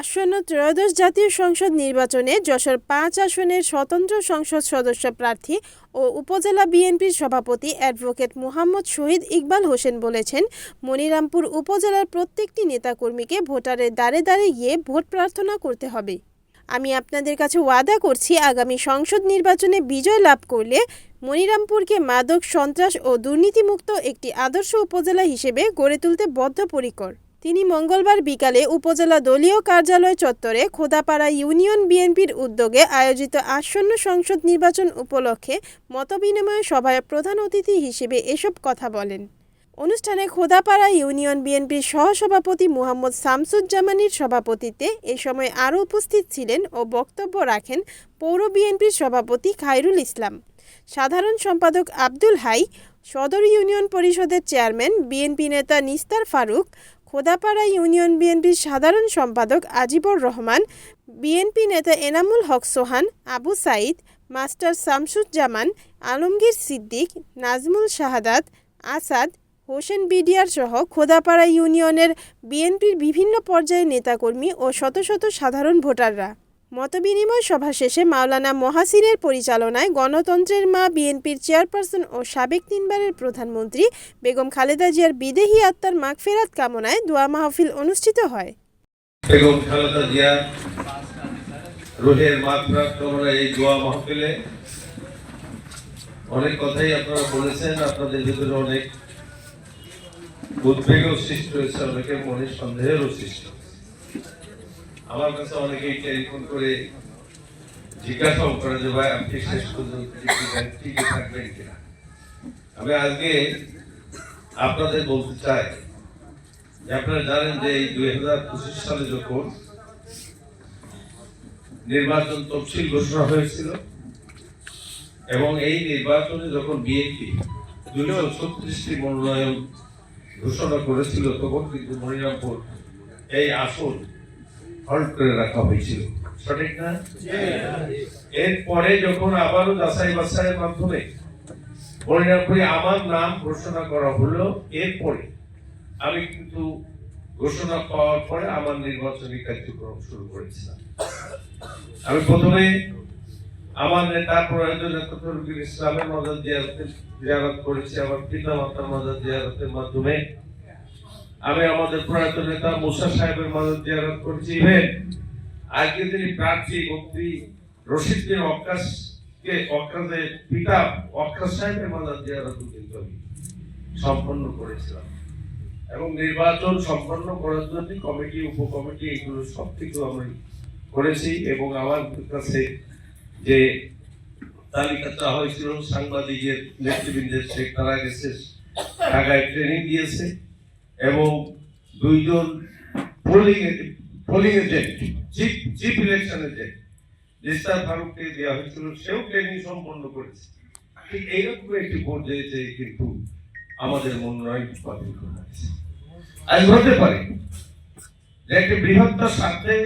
আসন্ন ত্রয়োদশ জাতীয় সংসদ নির্বাচনে যশোর পাঁচ আসনের স্বতন্ত্র সংসদ সদস্য প্রার্থী ও উপজেলা বিএনপির সভাপতি অ্যাডভোকেট মোহাম্মদ শহীদ ইকবাল হোসেন বলেছেন, মনিরামপুর উপজেলার প্রত্যেকটি নেতাকর্মীকে ভোটারের দ্বারে দ্বারে গিয়ে ভোট প্রার্থনা করতে হবে। আমি আপনাদের কাছে ওয়াদা করছি, আগামী সংসদ নির্বাচনে বিজয় লাভ করলে মনিরামপুরকে মাদক সন্ত্রাস ও দুর্নীতিমুক্ত একটি আদর্শ উপজেলা হিসেবে গড়ে তুলতে বদ্ধপরিকর। তিনি মঙ্গলবার বিকালে উপজেলা দলীয় কার্যালয় চত্বরে খোদাপাড়া ইউনিয়ন বিএনপির উদ্যোগে আয়োজিত আসন্ন সংসদ নির্বাচন উপলক্ষে মতবিনিময় সভায় প্রধান অতিথি হিসেবে এসব কথা বলেন। অনুষ্ঠানে খোদাপাড়া ইউনিয়ন বিএনপির সহসভাপতি মুহাম্মদ শামসুজ্জামানির সভাপতিত্বে এ সময় আরও উপস্থিত ছিলেন ও বক্তব্য রাখেন পৌর বিএনপির সভাপতি খায়রুল ইসলাম। সাধারণ সম্পাদক আব্দুল হাই, সদর ইউনিয়ন পরিষদের চেয়ারম্যান, বিএনপি নেতা নিস্তার ফারুক খোদাপাড়া ইউনিয়ন বিএনপির সাধারণ সম্পাদক আজিবর রহমান, বিএনপি নেতা এনামুল হক সোহান, আবু সাইদ মাস্টার শামসুজ্জামান, আলমগীর সিদ্দিক, নাজমুল শাহাদাত, আসাদ, হোসেন বিডিআর সহ খোদাপাড়া ইউনিয়নের বিএনপির বিভিন্ন পর্যায়ের নেতাকর্মী ও শত শত সাধারণ ভোটাররা। মতবিনিময় সভা শেষে মাওলানা মহাসিনের পরিচালনায় গণতন্ত্রের মা, বিএনপির চেয়ারপারসন ও সাবেক তিনবারের প্রধানমন্ত্রী বেগম খালেদা জিয়ার বিদেহী আত্মার মাগফেরাত কামনায় দোয়া মাহফিল অনুষ্ঠিত হয় বেগম খালেদা জিয়া রুহের কামনায় এই দোয়া মাহফিলে অনেক কথাই আপনারা বলেছেন, আপনাদের ভিতরে অনেক সৃষ্টি হয়েছে, অনেকের মনে সন্দেহেরও সৃষ্টি। আমার কাছে অনেকেই টেলিফোন করে জিজ্ঞাসাও করে যে, ভাই, আপনি শেষ পর্যন্ত ঠিকই থাকবেন কিনা? আমি আজকে আপনাদের বলতে চাই যে, আপনারা জানেন যে এই দুই হাজার পঁচিশ সালে যখন নির্বাচন তফসিল ঘোষণা হয়েছিল এবং এই নির্বাচনে যখন বিএনপি দুইশো ছত্রিশটি মনোনয়ন ঘোষণা করেছিল, তখন কিন্তু মনিরামপুর এই আসন হল্ট করে রাখা হয়েছিল। সঠিক না? এরপরে যখন আবারও যাচাই বাছাইয়ের মাধ্যমে মনিরামপুরে আমার নাম ঘোষণা করা হলো, এরপরে আমি কিন্তু ঘোষণা পাওয়ার পরে আমার নির্বাচনী কার্যক্রম শুরু করেছিলাম। আমি প্রথমে আমার নেতা তরুকুল ইসলামের মাজার জিয়ারতের জিয়ারত করেছি, আমার পিতা মাতার মাজার জিয়ারতের মাধ্যমে। আমি আমাদের প্রয়াত নেতা মুসা সাহেবের মাজার জিয়ারত করেছি। ইভেন আজকে তিনি প্রার্থী মন্ত্রী রশিদ বিন অক্কাসকে অক্কাসের পিতা অক্কাস সাহেবের মাজার জিয়ারত কিন্তু আমি। সম্পন্ন করেছিলাম। এবং নির্বাচন সম্পন্ন করার জন্য কমিটি, উপকমিটি এগুলো সব কিছু আমি করেছি এবং আমার কাছে যে তালিকা চাওয়া হয়েছিল, সাংবাদিকের নেতৃবৃন্দের সে তারা গেছে, ঢাকায় ট্রেনিং দিয়েছে। এবং দুইজন polling polling agent chief chief election agent Nistar ফারুককে দেওয়া হয়েছিল, সেও ট্রেনিং সম্পন্ন করেছে। ঠিক এইরকম একটি পর্যায়ে যে কিন্তু আমাদের মনোনয়ন বাতিল করা হয়েছে। আজ হতে পারে যে একটি বৃহত্তর স্বার্থে,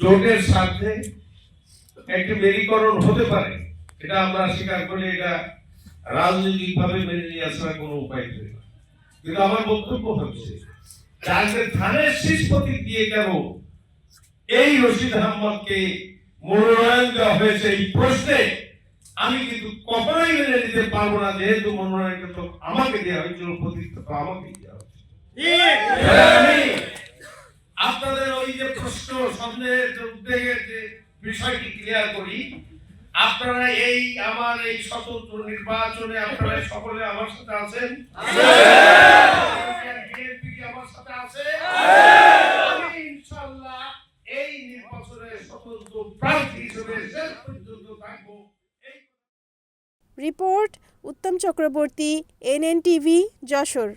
জোটের স্বার্থে একটি মেরীকরণ হতে পারে, এটা আমরা স্বীকার করি, এটা রাজনৈতিক ভাবে মেনে নিয়ে আসার কোনো উপায় নেই। কিন্তু আমার বক্তব্য হচ্ছে যাকে ধানের শীষ প্রতীক দিয়ে কেন এই রশিদ আহমদকে মনোনয়ন দেওয়া হয়েছে এই প্রশ্নে? আমি কিন্তু কখনোই মেনে নিতে পারব না, যেহেতু মনোনয়নটা তো আমাকে দেওয়া হয়েছিল প্রতীকটা তো আমাকে দেওয়া হয়েছে। আপনাদের ওই যে প্রশ্ন সন্দেহের উদ্বেগের যে বিষয়টি ক্লিয়ার করি, আপনারা এই, আমার এই স্বতন্ত্র নির্বাচনে আপনারা সকলে আমার সাথে আছেন বিএনপি কি আমার সাথে আছে আমি ইনশাআল্লাহ এই নির্বাচনে স্বতন্ত্র প্রার্থী হিসেবে শেষ পর্যন্ত থাকব এই রিপোর্ট উত্তম চক্রবর্তী এনএনটিভি যশোর।